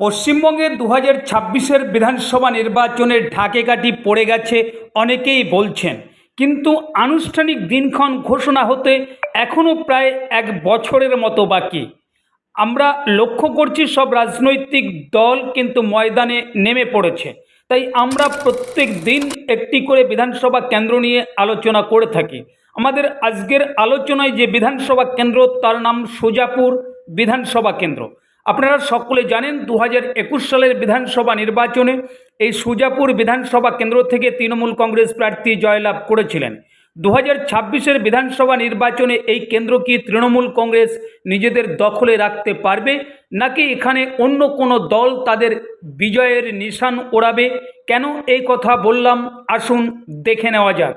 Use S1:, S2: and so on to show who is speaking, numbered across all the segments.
S1: পশ্চিমবঙ্গের দু হাজার ছাব্বিশের বিধানসভা নির্বাচনের ঢাকে কাঠি পড়ে গেছে অনেকেই বলছেন। কিন্তু আনুষ্ঠানিক দিনক্ষণ ঘোষণা হতে এখনও প্রায় এক বছরের মতো বাকি। আমরা লক্ষ্য করছি সব রাজনৈতিক দল কিন্তু ময়দানে নেমে পড়েছে। তাই আমরা প্রত্যেক দিন একটি করে বিধানসভা কেন্দ্র নিয়ে আলোচনা করে থাকি। আমাদের আজকের আলোচনায় যে বিধানসভা কেন্দ্র, তার নাম সোজাপুর বিধানসভা কেন্দ্র। আপনারা সকলে জানেন দু হাজার একুশ সালের বিধানসভা নির্বাচনে এই সুজাপুর বিধানসভা কেন্দ্র থেকে তৃণমূল কংগ্রেস প্রার্থী জয়লাভ করেছিলেন। দু হাজার বিধানসভা নির্বাচনে এই কেন্দ্র কি তৃণমূল কংগ্রেস নিজেদের দখলে রাখতে পারবে, নাকি এখানে অন্য কোনো দল তাদের বিজয়ের নিশান ওড়াবে? কেন এই কথা বললাম? আসুন দেখে নেওয়া যাক।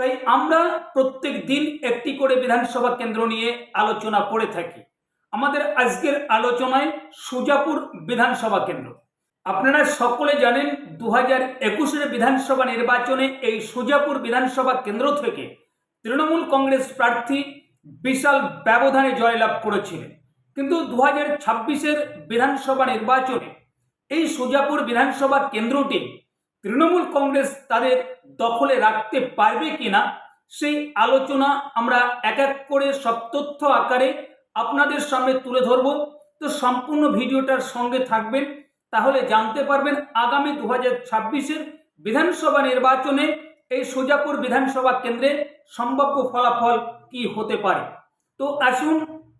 S1: তাই আমরা প্রত্যেক দিন একটি করে বিধানসভা কেন্দ্র নিয়ে আলোচনা করে থাকি। আমাদের আজকের আলোচনায় সুজাপুর বিধানসভা কেন্দ্র। আপনারা সকলে জানেন দু হাজার একুশের বিধানসভা নির্বাচনে এই সুজাপুর বিধানসভা কেন্দ্র থেকে তৃণমূল কংগ্রেস প্রার্থী বিশাল ব্যবধানে জয়লাভ করেছিলেন। কিন্তু দু হাজার ছাব্বিশের বিধানসভা নির্বাচনে এই সুজাপুর বিধানসভা কেন্দ্রটি তৃণমূল কংগ্রেস তাদের দখলে রাখতে পারবে কিনা, সেই আলোচনা আমরা এক এক করে সব তথ্য আকারে আপনাদের সামনে তুলে ধরব। তো সম্পূর্ণ ভিডিওটার সঙ্গে থাকবেন, তাহলে জানতে পারবেন আগামী দু হাজার ছাব্বিশের বিধানসভা নির্বাচনে এই সোজাপুর বিধানসভা কেন্দ্রে সম্ভাব্য ফলাফল কি হতে পারে। তো আসুন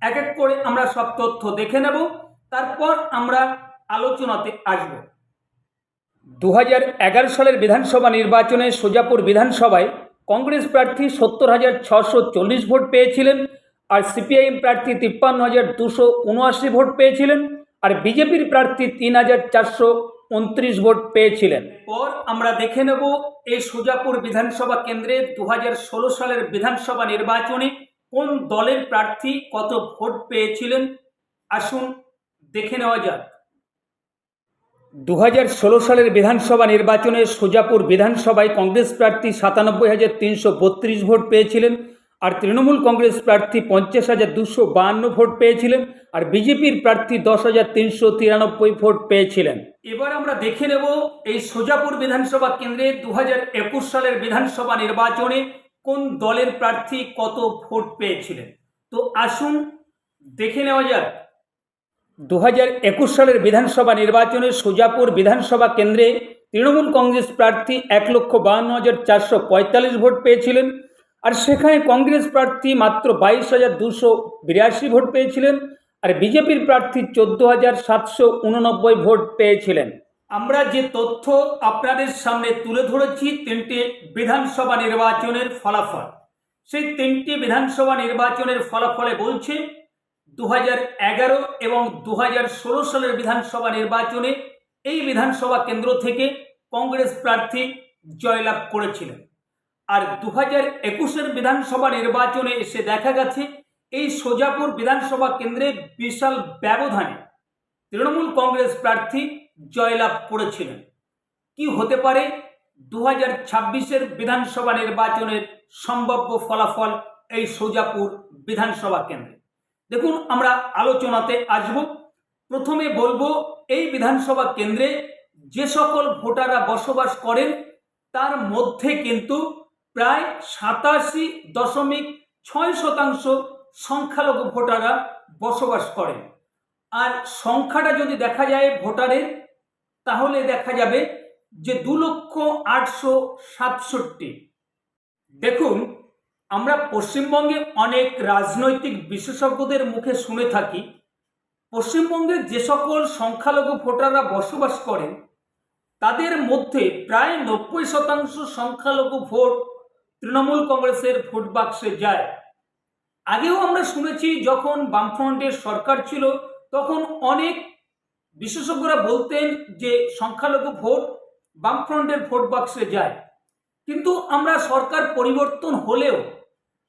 S1: এক এক করে আমরা সব তথ্য দেখে নেব, তারপর আমরা আলোচনাতে আসব। দু হাজার এগারো সালের বিধানসভা নির্বাচনে সোজাপুর বিধানসভায় কংগ্রেস প্রার্থী সত্তর হাজার ছশো চল্লিশ ভোট পেয়েছিলেন আর সিপিআইএম প্রার্থী তিপ্পান্ন হাজার দুশো উনআশি ভোট পেয়েছিলেন আর বিজেপির প্রার্থী তিন হাজার চারশো উনত্রিশ ভোট পেয়েছিলেন। পর আমরা দেখে নেব এই সোজাপুর বিধানসভা কেন্দ্রে দু সালের বিধানসভা নির্বাচনে কোন দলের প্রার্থী কত ভোট পেয়েছিলেন। আসুন দেখে নেওয়া যাক। দু হাজার ষোলো সালের বিধানসভা নির্বাচনে সোজাপুর বিধানসভায় কংগ্রেস প্রার্থী সাতানব্বই হাজার তিনশো বত্রিশ ভোট পেয়েছিলেন আর তৃণমূল কংগ্রেস প্রার্থী পঞ্চাশ হাজার দুশো বাহান্ন ভোট পেয়েছিলেন আর বিজেপির প্রার্থী দশ হাজার তিনশো তিরানব্বই ভোট পেয়েছিলেন। এবার আমরা দেখে নেব এই সোজাপুর বিধানসভা কেন্দ্রে দু হাজার একুশ সালের বিধানসভা নির্বাচনে কোন দলের প্রার্থী কত ভোট পেয়েছিলেন। তো আসুন দেখে নেওয়া যাক। দু হাজার একুশ সালের বিধানসভা নির্বাচনে সুজাপুর বিধানসভা কেন্দ্রে তৃণমূল কংগ্রেস প্রার্থী এক লক্ষ বাহান্ন হাজার চারশো পঁয়তাল্লিশ ভোট পেয়েছিলেন। আর সেখানে কংগ্রেস প্রার্থী মাত্র বাইশ হাজার দুশো বিরাশি ভোট পেয়েছিলেন আর বিজেপির প্রার্থী চোদ্দ হাজার সাতশো উননব্বই ভোট পেয়েছিলেন। আমরা যে তথ্য আপনাদের সামনে তুলে ধরেছি, তিনটি বিধানসভা নির্বাচনের ফলাফল। সেই তিনটি বিধানসভা নির্বাচনের ফলাফলে বলছে দু এগারো এবং দু সালের বিধানসভা নির্বাচনে এই বিধানসভা কেন্দ্র থেকে কংগ্রেস প্রার্থী জয়লাভ করেছিলেন। আর দু হাজার একুশের বিধানসভা নির্বাচনে এসে দেখা গেছে, এই সোজাপুর বিধানসভা কেন্দ্রে বিশাল ব্যবধানে তৃণমূল কংগ্রেস প্রার্থী জয়লাভ করেছিলেন। কি হতে পারে? দু হাজার ছাব্বিশের বিধানসভা নির্বাচনের সম্ভাব্য ফলাফল এই সোজাপুর বিধানসভা কেন্দ্রে। দেখুন, আমরা আলোচনাতে আসব। প্রথমে বলব, এই বিধানসভা কেন্দ্রে যে সকল ভোটাররা বসবাস করেন, তার মধ্যে কিন্তু প্রায় সাতাশি দশমিক ছয় শতাংশ সংখ্যালঘু ভোটাররা বসবাস করেন। আর সংখ্যাটা যদি দেখা যায় ভোটারের, তাহলে দেখা যাবে যে দু লক্ষ আটশো সাতষট্টি। দেখুন আমরা পশ্চিমবঙ্গে অনেক রাজনৈতিক বিশেষজ্ঞদের মুখে শুনে থাকি, পশ্চিমবঙ্গে যে সকল সংখ্যালঘু ভোটাররা বসবাস করেন, তাদের মধ্যে প্রায় নব্বই শতাংশ সংখ্যালঘু ভোট তৃণমূল কংগ্রেসের ভোট বাক্সে যায়। আগেও আমরা শুনেছি যখন বামফ্রন্টের সরকার ছিল, তখন অনেক বিশেষজ্ঞরা বলতেন যে সংখ্যালঘু ভোট বামফ্রন্টের ভোট বাক্সে যায়। কিন্তু আমরা সরকার পরিবর্তন হলেও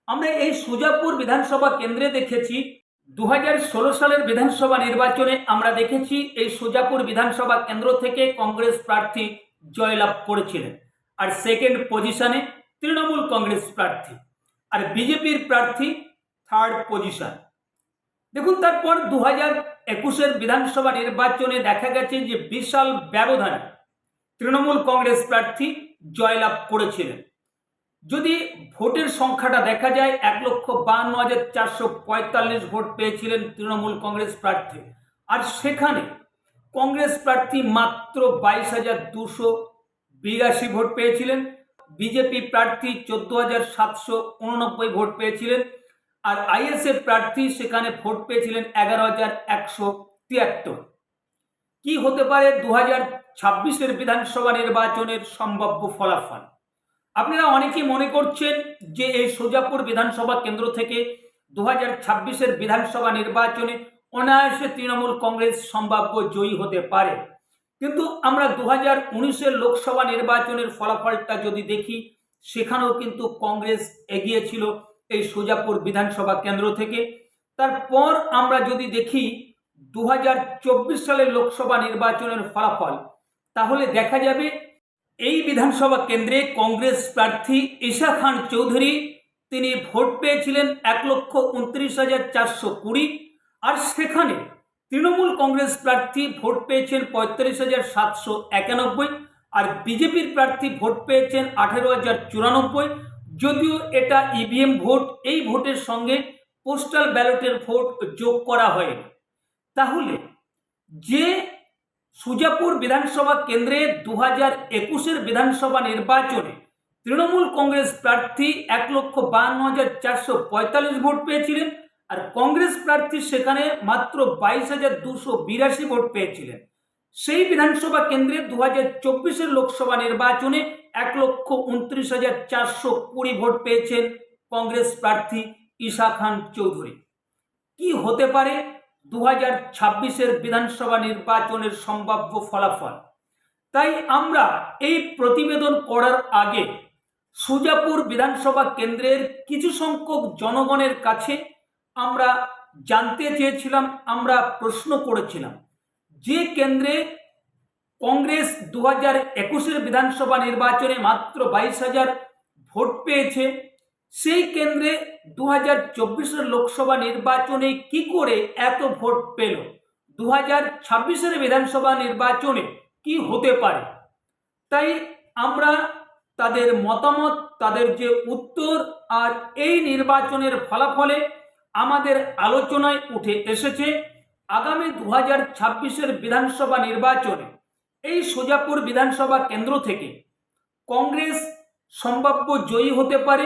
S1: আমরা এই সুজাপুর বিধানসভা কেন্দ্রে দেখেছি দু হাজার ষোলো সালের বিধানসভা নির্বাচনে আমরা দেখেছি এই সুজাপুর বিধানসভা কেন্দ্র থেকে কংগ্রেস প্রার্থী জয়লাভ করেছিলেন। আর সেকেন্ড পজিশনে তৃণমূল কংগ্রেস প্রার্থী আর বিজেপির প্রার্থী থার্ড পজিশন দেখুন, তারপর দু হাজার একুশের বিধানসভা নির্বাচনে দেখা গেছে যে বিশাল ব্যবধানে তৃণমূল কংগ্রেস প্রার্থী জয়লাভ করেছিলেন। যদি ভোটের সংখ্যাটা দেখা যায়, এক লক্ষ বান্ন হাজার চারশো পঁয়তাল্লিশ ভোট পেয়েছিলেন তৃণমূল কংগ্রেস প্রার্থী। আর সেখানে কংগ্রেস প্রার্থী মাত্র বাইশ হাজার দুশো বিরাশি ভোট পেয়েছিলেন, বিজেপি প্রার্থী চোদ্দ হাজার সাতশো উননব্বই ভোট পেয়েছিলেন, আর আইএসএফ প্রার্থী সেখানে ভোট পেয়েছিলেন এগারো হাজার একশো তিয়াত্তর। কি হতে পারে দু হাজার ছাব্বিশের বিধানসভা নির্বাচনের সম্ভাব্য ফলাফল? আপনারা অনেকেই মনে করছেন যে এই সোজাপুর বিধানসভা কেন্দ্র থেকে দু হাজার ছাব্বিশের বিধানসভা নির্বাচনে অনায়াসে তৃণমূল কংগ্রেস সম্ভাব্য জয়ী হতে পারে। কিন্তু আমরা দু হাজার উনিশের লোকসভা নির্বাচনের ফলাফলটা যদি দেখি, সেখানেও কিন্তু কংগ্রেস এগিয়েছিল এই সোজাপুর বিধানসভা কেন্দ্র থেকে। তারপর আমরা যদি দেখি, দু হাজার চব্বিশ সালের লোকসভা নির্বাচনের ফলাফল, তাহলে দেখা যাবে এই বিধানসভা কেন্দ্রে কংগ্রেস প্রার্থী ঈশা খান চৌধুরী, তিনি ভোট পেয়েছিলেন এক লক্ষ উনত্রিশ হাজার চারশো কুড়ি, আর সেখানে তৃণমূল কংগ্রেস প্রার্থী ভোট পেয়েছেন পঁয়ত্রিশ হাজার সাতশো একানব্বই, আর বিজেপির প্রার্থী ভোট পেয়েছেন আঠেরো হাজার চুরানব্বই, যদিও এটা ইভিএম ভোট, এই ভোটের সঙ্গে পোস্টাল ব্যালটের ভোট যোগ করা হয়নি। তাহলে যে সুজাপুর বিধানসভা কেন্দ্রে দু হাজার একুশের বিধানসভা নির্বাচনে তৃণমূল কংগ্রেস প্রার্থী এক লক্ষ বান্ন হাজার চারশো পঁয়তাল্লিশ ভোট পেয়েছিলেন আর কংগ্রেস প্রার্থী সেখানে মাত্র বাইশ হাজার দুশো বিরাশি ভোট পেয়েছিলেন। সেই বিধানসভা কেন্দ্রে দু হাজার চব্বিশের লোকসভা নির্বাচনে এক লক্ষ উনত্রিশ হাজার চারশো কুড়ি ভোট পেয়েছেন কংগ্রেস প্রার্থী ঈশা খান চৌধুরী। কি হতে পারে? দু হাজার ছাব্বিশের বিধানসভা নির্বাচনের সম্ভাব্য ফলাফল। তাই আমরা এই প্রতিবেদন করার আগে সুজাপুর বিধানসভা কেন্দ্রের কিছু সংখ্যক জনগণের কাছে আমরা জানতে চেয়েছিলাম, আমরা প্রশ্ন করেছিলাম যে কেন্দ্রে কংগ্রেস দু হাজার একুশের বিধানসভা নির্বাচনে মাত্র বাইশ হাজার ভোট পেয়েছে, সেই কেন্দ্রে দু হাজার চব্বিশের লোকসভা নির্বাচনে কি করে এত ভোট পেল? দু হাজার ছাব্বিশের বিধানসভা নির্বাচনে কি হতে পারে? তাই আমরা তাদের মতামত, তাদের যে উত্তর আর এই নির্বাচনের ফলাফলে আমাদের আলোচনায় উঠে এসেছে, আগামী দু হাজার ছাব্বিশের বিধানসভা নির্বাচনে এই সোজাপুর বিধানসভা কেন্দ্র থেকে কংগ্রেস সম্ভাব্য জয়ী হতে পারে